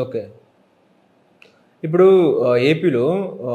Okay. ఇప్పుడు ఏపీలో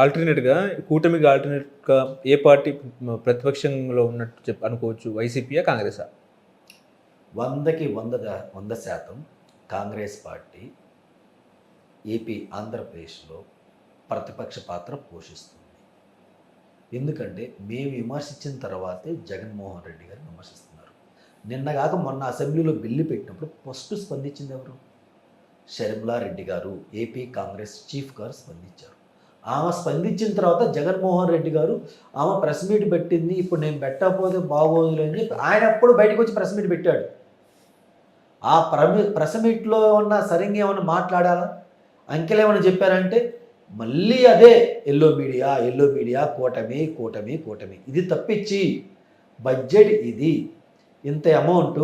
ఆల్టర్నేట్గా కూటమికి ఆల్టర్నేట్గా ఏ పార్టీ ప్రతిపక్షంలో ఉన్నట్టు చెప్ అనుకోవచ్చు? వైసీపీయా కాంగ్రెసా వందకి వందగా వంద శాతం కాంగ్రెస్ పార్టీ ఏపీ ఆంధ్రప్రదేశ్లో ప్రతిపక్ష పాత్ర పోషిస్తుంది. ఎందుకంటే మేము విమర్శించిన తర్వాతే జగన్మోహన్ రెడ్డి గారు విమర్శిస్తున్నారు. నిన్నగాక మొన్న అసెంబ్లీలో బిల్లు పెట్టినప్పుడు ఫస్ట్ స్పందించింది ఎవరు? రెడ్డి గారు ఏపీ కాంగ్రెస్ చీఫ్ గారు స్పందించారు. ఆమె స్పందించిన తర్వాత జగన్మోహన్ రెడ్డి గారు ఆమె ప్రెస్ మీట్ పెట్టింది ఇప్పుడు నేను పెట్టకపోతే బాగోదు అని చెప్పి ఆయన అప్పుడు బయటకు వచ్చి ప్రెస్ మీట్ పెట్టాడు. ఆ ప్రమి ప్రెస్ మీట్లో ఉన్న సరిగ్గా ఏమైనా మాట్లాడాలా? అంకెలు ఏమైనా చెప్పారంటే మళ్ళీ అదే ఎల్లో మీడియా ఎల్లో మీడియా కూటమి కూటమి కూటమి. ఇది తప్పించి బడ్జెట్ ఇది ఇంత అమౌంట్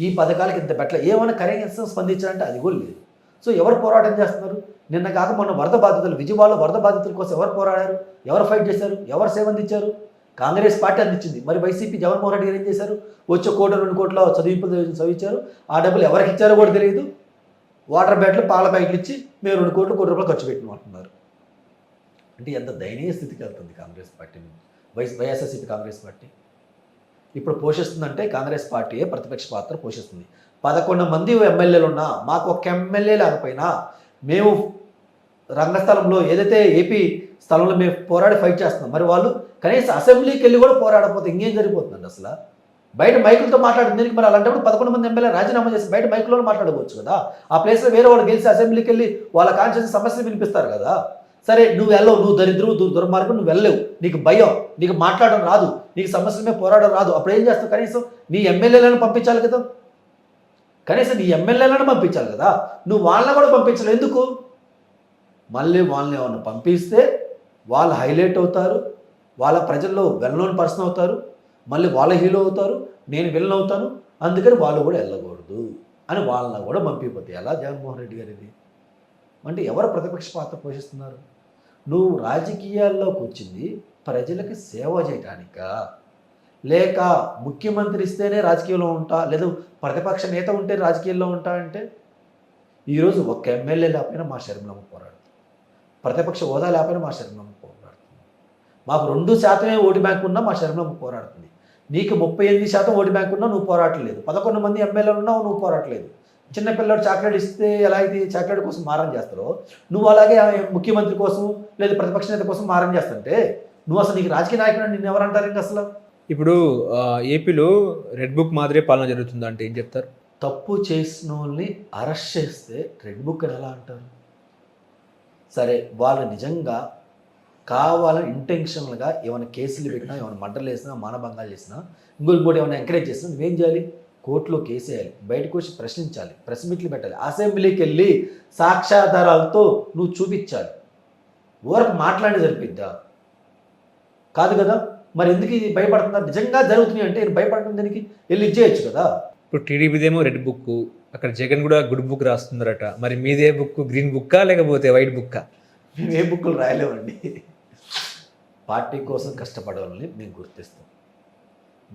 ఈ పథకాలకి ఇంత పెట్టలే. ఏమైనా కనీసం స్పందించారంటే అది కూడా లేదు. సో ఎవరు పోరాటం చేస్తున్నారు? నిన్న కాక మొన్న వరద బాధితులు విజయవాడలో వరద బాధితుల కోసం ఎవరు పోరాడారు? ఎవరు ఫైట్ చేశారు? ఎవరు సేవ అందించారు? కాంగ్రెస్ పార్టీ అందించింది. మరి వైసీపీ జగన్మోహన్ రెడ్డి గారు ఏం చేశారు? వచ్చే కోటి రెండు కోట్ల చదివింపులు చదివించారు. ఆ డబ్బులు ఎవరికి ఇచ్చారో కూడా తెలియదు. వాటర్ బ్యాట్లు పాల ప్యాకెట్లు ఇచ్చి మేము రెండు కోట్లు కోటి రూపాయలు ఖర్చు పెట్టినట్టున్నారు అంటే ఎంత దయనీయ స్థితికి వెళ్తుంది Congress party YS YSRCP Congress party. ఇప్పుడు పోషిస్తుందంటే కాంగ్రెస్ పార్టీయే ప్రతిపక్ష పాత్ర పోషిస్తుంది. పదకొండు మంది ఎమ్మెల్యేలు ఉన్నా మాకు ఒక ఎమ్మెల్యే లేకపోయినా మేము రంగస్థలంలో ఏదైతే ఏపీ స్థలంలో మేము పోరాడి ఫైట్ చేస్తున్నాం మరి వాళ్ళు కనీసం అసెంబ్లీకి వెళ్ళి కూడా పోరాడకపోతే ఇంకేం జరిగిపోతుందండి అసలు? బయట మైకులతో మాట్లాడింది దీనికి మరి అలాంటప్పుడు పదకొండు మంది ఎమ్మెల్యే రాజీనామా చేసి బయట మైకులో మాట్లాడుకోవచ్చు కదా? ఆ ప్లేస్లో వేరే వాళ్ళు గెలిచి అసెంబ్లీకి వెళ్ళి వాళ్ళ కాన్షియస్ సమస్యలు వినిపిస్తారు కదా? సరే నువ్వు వెళ్ళవు నువ్వు దరిద్రువు నువ్వు దుర్మార్గం నువ్వు వెళ్ళలేవు. నీకు భయం నీకు మాట్లాడడం రాదు నీకు సమస్యలమే పోరాడడం రాదు. అప్పుడు ఏం చేస్తావు? కనీసం నీ ఎమ్మెల్యేలను పంపించాలి కదా? కనీసం నీ ఎమ్మెల్యేలను పంపించాలి కదా. నువ్వు వాళ్ళని కూడా పంపించలే ఎందుకు? మళ్ళీ వాళ్ళని ఏమన్నా పంపిస్తే వాళ్ళు హైలైట్ అవుతారు వాళ్ళ ప్రజల్లో వెల్ నోన్ పర్సన్ అవుతారు మళ్ళీ వాళ్ళ హీరో అవుతారు నేను విలన్ అవుతాను అందుకని వాళ్ళు కూడా వెళ్ళకూడదు అని వాళ్ళని కూడా పంపిపోతే ఎలా జగన్మోహన్ రెడ్డి గారు ఇది? అంటే ఎవరు ప్రతిపక్ష పాత్ర పోషిస్తున్నారు? నువ్వు రాజకీయాల్లోకి వచ్చింది ప్రజలకి సేవ చేయటానికా? లేక ముఖ్యమంత్రి ఇస్తేనే రాజకీయంలో ఉంటా లేదా ప్రతిపక్ష నేత ఉంటే రాజకీయాల్లో ఉంటా అంటే ఈరోజు ఒక్క ఎమ్మెల్యే లేకపోయినా మా శర్మలమ్మ పోరాడుతుంది. ప్రతిపక్ష హోదా లేకపోయినా మా శర్మలమ్మ పోరాడుతుంది. మాకు రెండు శాతమే ఓటు బ్యాంక్ ఉన్నా మా శర్మలమ్మ పోరాడుతుంది. నీకు ముప్పై ఎనిమిది శాతం ఓటు బ్యాంక్ ఉన్నా నువ్వు పోరాటలేదు. పదకొండు మంది ఎమ్మెల్యేలు ఉన్నావు నువ్వు పోరాటలేదు. చిన్నపిల్లడు చాక్లెట్ ఇస్తే ఎలా అయితే చాక్లెట్ కోసం మారం చేస్తారో నువ్వు అలాగే ముఖ్యమంత్రి కోసం లేదా ప్రతిపక్ష నేత కోసం మారం చేస్తుంటే నువ్వు అసలు నీకు రాజకీయ నాయకుడు నిన్ను ఎవరంటారు ఇంకా అసలు? ఇప్పుడు ఏపీలో రెడ్ బుక్ మాదిరే పాలన జరుగుతుందా అంటే ఏం చెప్తారు? తప్పు చేసిన వాళ్ళని అరెస్ట్ చేస్తే రెడ్ బుక్ అని ఎలా అంటారు? సరే వాళ్ళు నిజంగా కావాలని ఇంటెన్షనల్గా ఏమైనా కేసులు పెట్టినా ఏమైనా మర్డర్లు వేసినా మానభంగాలు చేసినా ఇంకొక బోర్డు ఏమైనా ఎంకరేజ్ చేసినా నువ్వేం చేయాలి? కోర్టులో కేసు వేయాలి. బయటకు వచ్చి ప్రశ్నించాలి. ప్రెస్ మీట్లు పెట్టాలి. అసెంబ్లీకి వెళ్ళి సాక్ష్యాధారాలతో నువ్వు చూపించాలి. ఊరకు మాట్లాడి సరిపోద్దా కాదు కదా? మరి ఎందుకు ఇది భయపడుతున్నారు నిజంగా జరుగుతున్నాయి అంటే భయపడడం దానికి? వెళ్ళి ఇచ్చేయచ్చు కదా. ఇప్పుడు టీడీపీదేమో రెడ్ బుక్ అక్కడ జగన్ కూడా గుడ్ బుక్ రాస్తున్నారట. మరి మీదే బుక్ గ్రీన్ బుక్కా లేకపోతే వైట్ బుక్కా? మేము ఏ బుక్కులు రాయలేమండి. పార్టీ కోసం కష్టపడే వాళ్ళని మేము గుర్తిస్తాం.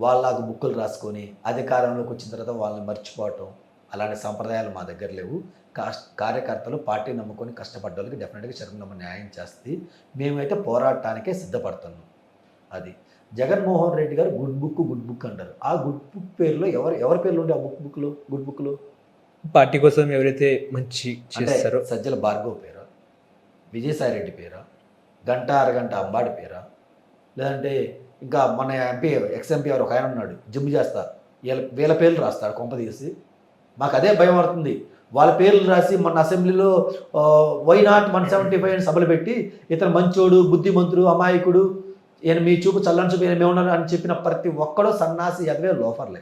వాళ్ళకు బుక్కులు రాసుకొని అధికారంలోకి వచ్చిన తర్వాత వాళ్ళని మర్చిపోవటం అలాంటి సంప్రదాయాలు మా దగ్గర లేవు. కార్యకర్తలు పార్టీ నమ్ముకొని కష్టపడ్డ వాళ్ళకి డెఫినెట్గా శరణమ్మ న్యాయం చేస్తుంది మేమైతే పోరాటానికే సిద్ధపడుతున్నాం. అది. జగన్మోహన్ రెడ్డి గారు గుడ్ బుక్ గుడ్ బుక్ అంటారు. ఆ గుడ్ బుక్ పేరులో ఎవరు ఎవరి పేర్లు ఉండే ఆ బుక్ బుక్లో గుడ్ బుక్లో? పార్టీ కోసం ఎవరైతే మంచి చేస్తారో సజ్జల భార్గవ్ పేరా? విజయసాయి రెడ్డి పేరా? గంట అరగంట అంబాడి పేరా? లేదంటే ఇంకా మన ఎంపీ ఎక్స్ ఎంపీ ఎవరు? ఒక ఆయన ఉన్నాడు జిమ్ చేస్తా. వీళ్ళ వీళ్ళ పేర్లు రాస్తాడు కొంప తీసి. మాకు అదే భయం పడుతుంది వాళ్ళ పేర్లు రాసి మన అసెంబ్లీలో why not one seventy five అని సభలు పెట్టి ఇతను మంచోడు బుద్ధిమంతుడు అమాయకుడు ఈయన మీ చూపు చల్లని చూపు ఈయన మేమున్నాను అని చెప్పిన ప్రతి ఒక్కడో సన్నాసి ఎదవే లోఫర్లే.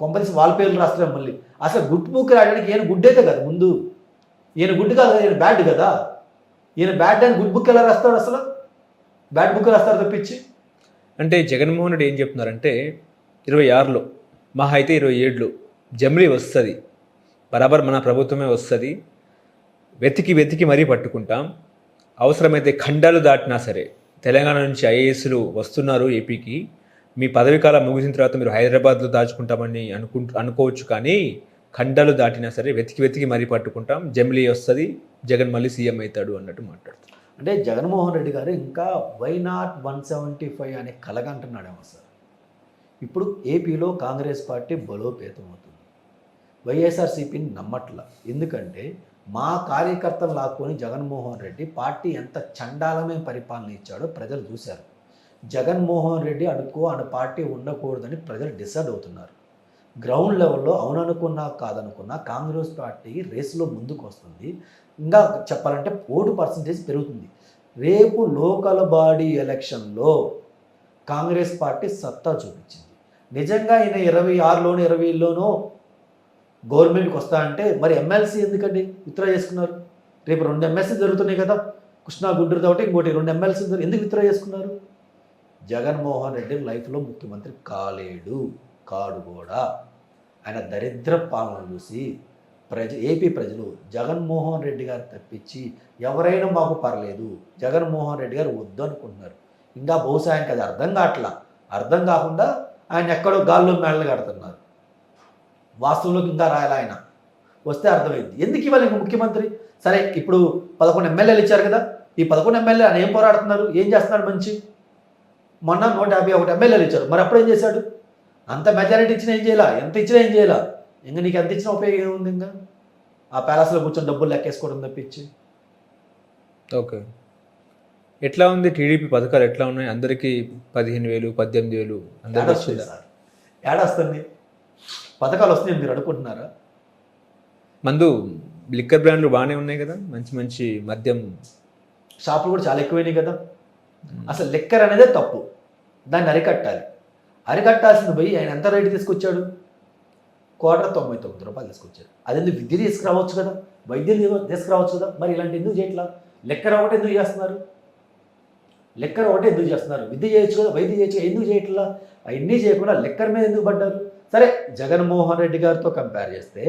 కొంపదీసి వాళ్ళ పేర్లు రాస్తలేము మళ్ళీ. అసలు గుడ్ బుక్ రాయడానికి ఈయన గుడ్ అయితే కదా ముందు. ఈయన గుడ్ కాదు ఈయన బ్యాడ్ కదా. ఈయన బ్యాడ్ అని గుడ్ బుక్ ఎలా రాస్తాడు అసలు? బ్యాడ్ బుక్ రాస్తారు తప్పించి. అంటే జగన్మోహన్ రెడ్డి ఏం చెప్తున్నారంటే ఇరవై ఆరులో మహా అయితే ఇరవై ఏడులో జమిలీ వస్తుంది. బరాబర్ మన ప్రభుత్వమే వస్తుంది. వెతికి వెతికి మరీ పట్టుకుంటాం. అవసరమైతే ఖండాలు దాటినా సరే తెలంగాణ నుంచి ఐఏఎస్లు వస్తున్నారు ఏపీకి. మీ పదవి కాలం ముగిసిన తర్వాత మీరు హైదరాబాద్లో దాచుకుంటామని అనుకు అనుకోవచ్చు కానీ ఖండాలు దాటినా సరే వెతికి వెతికి మరీ పట్టుకుంటాం. జమిలీ వస్తుంది జగన్ మళ్ళీ సీఎం అవుతాడు అన్నట్టు మాట్లాడుతాం అంటే జగన్మోహన్ రెడ్డి గారు ఇంకా why not one seventy five అనే కలగంటున్నాడేమో సార్. ఇప్పుడు ఏపీలో కాంగ్రెస్ పార్టీ బలోపేతం అవుతుంది వైఎస్ఆర్సీపీని నమ్మట్ల. ఎందుకంటే మా కార్యకర్తలు లాక్కొని జగన్మోహన్ రెడ్డి పార్టీ ఎంత చండాలమైన పరిపాలన ఇచ్చాడో ప్రజలు చూశారు. జగన్మోహన్ రెడ్డి అనుకో అన్న పార్టీ ఉండకూడదని ప్రజలు డిసైడ్ అవుతున్నారు. గ్రౌండ్ లెవెల్లో అవుననుకున్నా కాదనుకున్నా కాంగ్రెస్ పార్టీ రేసులో ముందుకు వస్తుంది ఇంకా చెప్పాలంటే ఓటు పర్సంటేజ్ పెరుగుతుంది. రేపు లోకల్ బాడీ ఎలక్షన్లో కాంగ్రెస్ పార్టీ సత్తా చూపించింది. నిజంగా ఈయన ఇరవై ఆరులోనూ ఇరవైలోనో గవర్నమెంట్కి వస్తా అంటే మరి ఎమ్మెల్సీ ఎందుకండి విత్డ్రా చేసుకున్నారు? రేపు రెండు ఎమ్మెల్సీ జరుగుతున్నాయి కదా. కృష్ణా గుంటూరు కాబట్టి ఇంకోటి రెండు ఎమ్మెల్సీ ఎందుకు విత్డ్రా చేసుకున్నారు? జగన్మోహన్ రెడ్డి లైఫ్లో ముఖ్యమంత్రి కాలేడు కాడు కూడా. ఆయన దరిద్ర పాలన చూసి ప్రజ ఏపీ ప్రజలు జగన్మోహన్ రెడ్డి గారు తప్పించి ఎవరైనా మాకు పర్లేదు జగన్మోహన్ రెడ్డి గారు వద్దు అనుకుంటున్నారు. ఇంకా బహుశా ఆయనకి అది అర్థం కావట్లా. అర్థం కాకుండా ఆయన ఎక్కడో గాల్లో మెడలు కడుతున్నారు. వాస్తవంలోకి ఇంకా రాయాలి ఆయన? వస్తే అర్థమైంది. ఎందుకు ఇవ్వాలి ఇంక ముఖ్యమంత్రి? సరే ఇప్పుడు పదకొండు ఎమ్మెల్యేలు ఇచ్చారు కదా. ఈ పదకొండు ఎమ్మెల్యే ఆయన ఏం పోరాడుతున్నారు? ఏం చేస్తున్నారు మంచి? మొన్న నూట యాభై ఒకటి ఎమ్మెల్యేలు ఇచ్చారు. మరి అప్పుడు ఏం చేశాడు? అంత మెజారిటీ ఇచ్చినా ఏం చేయాలా? ఎంత ఇచ్చినా ఏం చేయాలా? ఇంకా నీకు ఎంత ఇచ్చినా ఉపయోగం ఏముంది ఇంకా? ఆ ప్యాలెస్లో కూర్చొని డబ్బులు లెక్కేసుకోవడం తప్పించి. ఓకే. ఎట్లా ఉంది టీడీపీ పథకాలు? ఎట్లా ఉన్నాయి? అందరికీ పదిహేను వేలు పద్దెనిమిది వేలు ఏడొస్తుంది సార్. ఏడొస్తుంది పథకాలు వస్తున్నాయి మీరు అనుకుంటున్నారా? మందు లిక్కర్ బ్రాండ్లు బాగానే ఉన్నాయి కదా? మంచి మంచి మద్యం. షాపులు కూడా చాలా ఎక్కువైనాయి కదా? అసలు లెక్కర్ అనేదే తప్పు. దాన్ని అరికట్టాలి. అరికట్టాల్సింది పోయి ఆయన ఎంత రేటు తీసుకొచ్చాడు? క్వార్టర్ తొంభై తొమ్మిది రూపాయలు తీసుకొచ్చాడు. అదెందుకు విద్య తీసుకురావచ్చు కదా? వైద్యం తీసుకురావచ్చు కదా? మరి ఇలాంటి ఎందుకు చేయట్లా? లెక్కర్ ఒకటి ఎందుకు చేస్తున్నారు? లెక్కర్ ఒకటి ఎందుకు చేస్తున్నారు? విద్య చేయొచ్చు కదా? వైద్యం చేయొచ్చు ఎందుకు చేయట్లా? అవన్నీ చేయకుండా లెక్కర్ మీద ఎందుకు పడ్డారు? సరే జగన్మోహన్ రెడ్డి గారితో కంపేర్ చేస్తే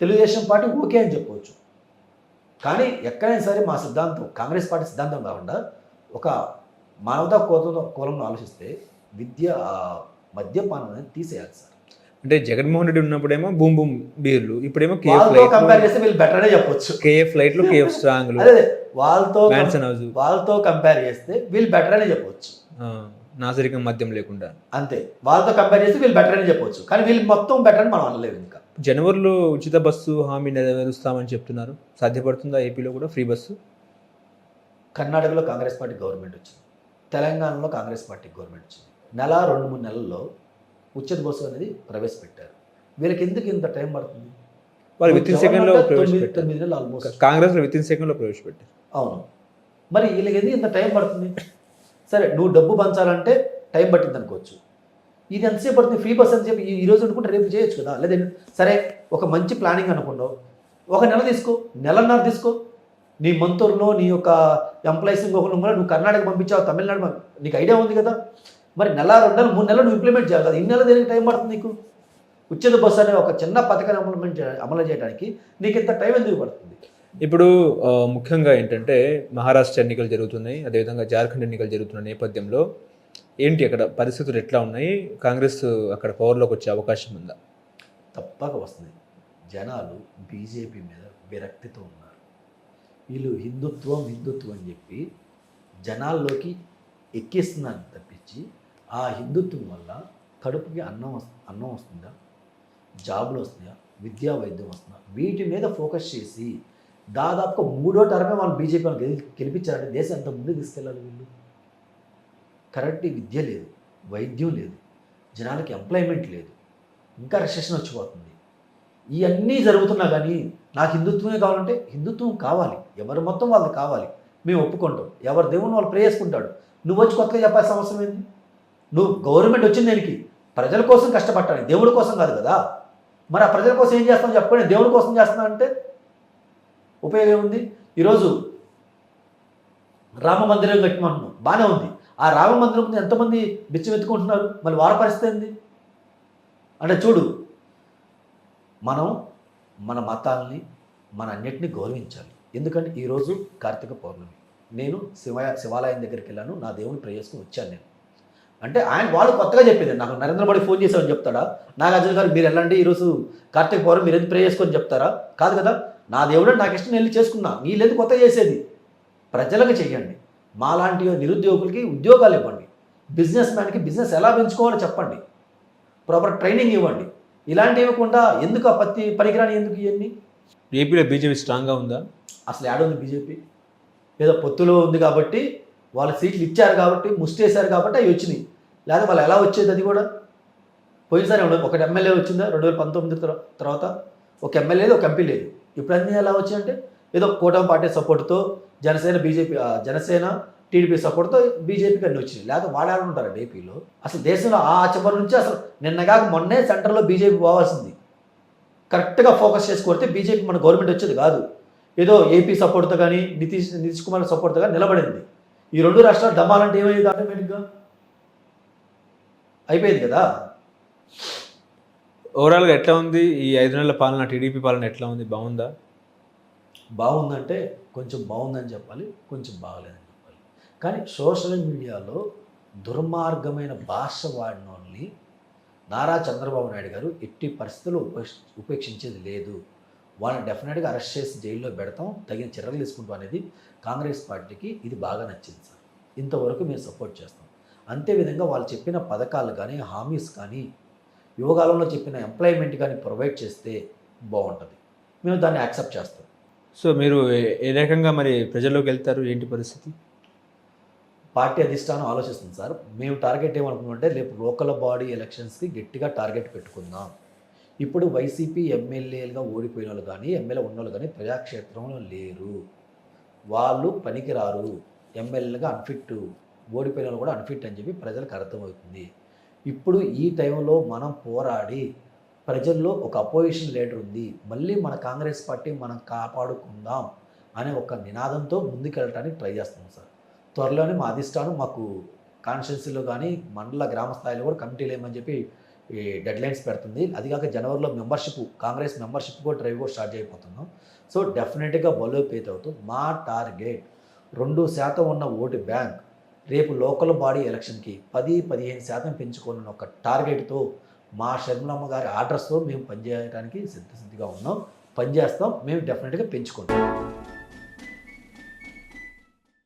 తెలుగుదేశం పార్టీ ఓకే అని చెప్పవచ్చు. కానీ ఎక్కడైనా సరే మా సిద్ధాంతం కాంగ్రెస్ పార్టీ సిద్ధాంతం కాకుండా ఒక మానవతా కోత కోలంలో ఆలోచిస్తే విద్య మద్యపానం అనేది తీసేయాలి సార్. అంటే జగన్మోహన్ రెడ్డి ఉన్నప్పుడేమో బూమ్ బూమ్ బీర్లు ఇప్పుడేమో కేఎఫ్ కంపేర్ చేస్తే వీళ్ళు బెటర్ అనే చెప్పొచ్చు. కేఎఫ్ లైట్లు కేఎఫ్ స్ట్రాంగ్లు వాళ్ళతో వాళ్ళతో కంపేర్ చేస్తే వీళ్ళు బెటర్ అనే చెప్పొచ్చు. నాసరికం మద్యం లేకుండా. అంతే. వాళ్ళతో కంపేర్ చేస్తే వీళ్ళు బెటర్ అని చెప్పొచ్చు. కానీ వీళ్ళు మొత్తం బెటర్ అని మనం అనలేము ఇంకా. జనవరిలో ఉచిత బస్సు హామీ నెరవేరుస్తామని చెప్తున్నారు. సాధ్యపడుతుందా ఏపీలో కూడా? Free bus? కర్ణాటకలో కాంగ్రెస్ పార్టీ గవర్నమెంట్ వచ్చింది. తెలంగాణలో కాంగ్రెస్ పార్టీ గవర్నమెంట్ వచ్చింది. నెల రెండు మూడు నెలల్లో ఉచిత బస్సు అనేది ప్రవేశపెట్టారు. వీళ్ళకి ఎందుకు ఇంత టైం పడుతుంది? వాళ్ళు విత్ ఇన్ సెకండ్లో తొమ్మిది- ప్రవేశపెట్టారు. తొమ్మిది నెలలు ఆల్మోస్ట్. కాంగ్రెస్లో విత్ ఇన్ సెకండ్లో ప్రవేశపెట్టారు. అవును. మరి వీళ్ళకి ఎందుకు ఇంత టైం పడుతుంది? సరే నువ్వు డబ్బు పంచాలంటే టైం పట్టింది అనుకోవచ్చు. ఇది ఎంతసేపు పడుతుంది? ఫ్రీ బస్ అని చెప్పి ఈ- రోజు అనుకుంటే రేపు చేయొచ్చు కదా? లేదా సరే ఒక మంచి ప్లానింగ్ అనుకున్నావు ఒక నెల తీసుకో. నెలన్నర తీసుకో. నీ మంతూరులో నీ యొక్క ఎంప్లాయీస్ ఇంకొకరు కూడా నువ్వు కర్ణాటక పంపించావు తమిళనాడు నీకు ఐడియా ఉంది కదా? మరి నెల రెండు నెలలు మూడు నెలలు నువ్వు ఇంప్లిమెంట్ చేయాలి కదా? ఇన్ని నెలలు దేనికి టైం పడుతుంది నీకు? ఉచిత బస్సు అనే ఒక చిన్న పథకాన్ని ఇంప్లిమెంట్ అమలు చేయడానికి నీకు ఇంత టైం ఎందుకు పడుతుంది? ఇప్పుడు ముఖ్యంగా ఏంటంటే మహారాష్ట్ర ఎన్నికలు జరుగుతున్నాయి అదేవిధంగా జార్ఖండ్ ఎన్నికలు జరుగుతున్న నేపథ్యంలో ఏంటి అక్కడ పరిస్థితులు ఎట్లా ఉన్నాయి? కాంగ్రెస్ అక్కడ పవర్లోకి వచ్చే అవకాశం ఉందా? తప్పక వస్తుంది. జనాలు బీజేపీ మీద విరక్తితో ఉన్నారు. వీళ్ళు హిందుత్వం హిందుత్వం అని చెప్పి జనాల్లోకి ఎక్కిస్తున్నారు తప్పించి ఆ హిందుత్వం వల్ల కడుపుకి అన్నం వస్తు అన్నం వస్తుందా? జాబులు వస్తున్నాయా? విద్యా వైద్యం వస్తుందా? వీటి మీద ఫోకస్ చేసి దాదాపుగా మూడో టర్మే వాళ్ళు బీజేపీ గెలి గెలిపించారంటే దేశం ఎంత ముందుకు తీసుకెళ్ళాలి వీళ్ళు? కరెంట్ విద్య లేదు వైద్యం లేదు జనాలకి ఎంప్లాయ్మెంట్ లేదు ఇంకా రిసెషన్ వచ్చిపోతుంది. ఇవన్నీ జరుగుతున్నా కానీ నాకు హిందుత్వమే కావాలంటే హిందుత్వం కావాలి. ఎవరు మొత్తం వాళ్ళది కావాలి. మేము ఒప్పుకుంటాం. ఎవరి దేవుని వాళ్ళు ప్రే చేసుకుంటాడు. నువ్వు వచ్చి కొత్తగా చెప్పాల్సిన అవసరం ఏంది? నువ్వు గవర్నమెంట్ వచ్చింది దేనికి? ప్రజల కోసం కష్టపట్టాలి దేవుడి కోసం కాదు కదా? మరి ఆ ప్రజల కోసం ఏం చేస్తాం చెప్పుకొని దేవుడి కోసం చేస్తున్నా అంటే ఉపయోగం ఉంది? ఈరోజు రామ మందిరం కట్టమంటున్నాం. బాగానే ఉంది. ఆ రామ మందిరం ముందు ఎంతమంది బిచ్చం ఎత్తుకుంటున్నారు మళ్ళీ వార పరిస్థితి ఏంది? అంటే చూడు మనం మన మతాల్ని మన అన్నిటిని గౌరవించాలి. ఎందుకంటే ఈరోజు కార్తీక పౌర్ణమి. నేను శివ శివాలయం దగ్గరికి వెళ్ళాను. నా దేవుని ప్రే చేసుకుని వచ్చాను నేను. అంటే ఆయన వాళ్ళు కొత్తగా చెప్పేది నాకు నరేంద్ర మోడీ ఫోన్ చేశామని చెప్తాడా? నాగార్జున గారు మీరు వెళ్ళండి ఈరోజు కార్తీక పౌర్ణమి మీరు ఎందుకు ప్రే చేసుకొని చెప్తారా? కాదు కదా? నా దేవుడు నాకు ఇష్టం వెళ్ళి చేసుకున్నా. వీళ్ళు ఎందుకు కొత్తగా చేసేది? ప్రజలకు చెయ్యండి. మాలాంటి నిరుద్యోగులకి ఉద్యోగాలు ఇవ్వండి. బిజినెస్ మ్యాన్కి బిజినెస్ ఎలా పెంచుకోవాలో చెప్పండి. ప్రాపర్ ట్రైనింగ్ ఇవ్వండి. ఇలాంటివి ఇవ్వకుండా ఎందుకు ఆ పత్తి పరికరాన్ని ఎందుకు ఇవన్నీ ఏపీలో బీజేపీ స్ట్రాంగ్గా ఉందా? అసలు ఏడుంది బీజేపీ. ఏదో పొత్తులో ఉంది కాబట్టి వాళ్ళు సీట్లు ఇచ్చారు కాబట్టి ముష్టేశారు కాబట్టి అవి వచ్చినాయి. లేదా వాళ్ళు ఎలా వచ్చేది అది కూడా? పోయినసారి ఒకటి ఎమ్మెల్యే వచ్చిందా? రెండు వేల పంతొమ్మిది తర- తర్వాత ఒక ఎమ్మెల్యే లేదు ఒక ఎంపీ లేదు. ఇప్పుడు అన్నీ ఎలా వచ్చాయంటే ఏదో కూటమి పార్టీ సపోర్ట్తో జనసేన బీజేపీ జనసేన టీడీపీ సపోర్ట్తో బీజేపీకి అన్ని వచ్చినాయి. లేకపోతే వాళ్ళు ఉంటారు ఏపీలో? అసలు దేశంలో ఆ చివరి నుంచి అసలు నిన్నగాక మొన్నే సెంటర్లో బీజేపీ పోవాల్సింది. కరెక్ట్గా ఫోకస్ చేసుకొడితే బీజేపీ మన గవర్నమెంట్ వచ్చేది కాదు. ఏదో ఏపీ సపోర్ట్తో కానీ నితీష్ నితీష్ కుమార్ సపోర్ట్తో కానీ నిలబడింది. ఈ రెండు రాష్ట్రాలు దమ్మాలంటే ఏమయ్యేది ఆటోమేటిక్గా? అయిపోయింది కదా? ఓవరాల్గా ఎట్లా ఉంది? ఈ ఐదు నెలల పాలన టీడీపీ పాలన ఎట్లా ఉంది? బాగుందా? బాగుందంటే కొంచెం బాగుందని చెప్పాలి కొంచెం బాగలేదని చెప్పాలి. కానీ సోషల్ మీడియాలో దుర్మార్గమైన భాష వాడిన వాళ్ళని నారా చంద్రబాబు నాయుడు గారు ఎట్టి పరిస్థితుల్లో ఉపేక్ష ఉపేక్షించేది లేదు. వాళ్ళని డెఫినెట్గా అరెస్ట్ చేసి జైల్లో పెడతాం తగిన చర్యలు తీసుకుంటాం అనేది కాంగ్రెస్ పార్టీకి ఇది బాగా నచ్చింది సార్. ఇంతవరకు మేము సపోర్ట్ చేస్తాం. అంతేవిధంగా వాళ్ళు చెప్పిన పథకాలు కానీ హామీస్ కానీ యువకాలంలో చెప్పిన ఎంప్లాయ్మెంట్ కానీ ప్రొవైడ్ చేస్తే బాగుంటుంది. మేము దాన్ని యాక్సెప్ట్ చేస్తాం. సో మీరు ఏ- రకంగా మరి ప్రజల్లోకి వెళ్తారు? ఏంటి పరిస్థితి? పార్టీ అధిష్టానం ఆలోచిస్తుంది సార్. మేము టార్గెట్ ఏమనుకున్నామంటే రేపు లోకల్ బాడీ ఎలక్షన్స్కి గట్టిగా టార్గెట్ పెట్టుకుందాం. ఇప్పుడు వైసీపీ ఎమ్మెల్యేలుగా ఓడిపోయిన వాళ్ళు కానీ ఎమ్మెల్యే ఉన్న వాళ్ళు కానీ ప్రజాక్షేత్రంలో లేరు. వాళ్ళు పనికిరారు. ఎమ్మెల్యేలుగా అన్ఫిట్ ఓడిపోయిన వాళ్ళు కూడా అన్ఫిట్ అని చెప్పి ప్రజలకు అర్థమవుతుంది. ఇప్పుడు ఈ టైంలో మనం పోరాడి ప్రజల్లో ఒక అపోజిషన్ లీడర్ ఉంది మళ్ళీ మన కాంగ్రెస్ పార్టీ మనం కాపాడుకుందాం అనే ఒక నినాదంతో ముందుకెళ్ళటానికి ట్రై చేస్తాం సార్. త్వరలోనే మా అధిష్టానం మాకు కాన్స్టిట్యున్సీలో కానీ మండల గ్రామ స్థాయిలో కూడా కమిటీలు ఏమని చెప్పి ఈ డెడ్ లైన్స్ పెడుతుంది. అది కాక జనవరిలో మెంబర్షిప్ కాంగ్రెస్ మెంబర్షిప్ కూడా డ్రైవ్ కూడా స్టార్ట్ అయిపోతున్నాం సో డెఫినెట్గా బలోపేత అవుతుంది మా టార్గెట్ రెండు శాతం ఉన్న ఓటు బ్యాంక్ రేపు లోకల్ బాడీ ఎలక్షన్కి పది పదిహేను శాతం పెంచుకోనున్న ఒక టార్గెట్తో మా షర్మిలమ్మ గారి ఆర్డర్స్తో మేము పనిచేయడానికి సిద్ధసిద్ధిగా ఉన్నాం. పనిచేస్తాం. మేము డెఫినెట్గా పెంచుకుంటాం.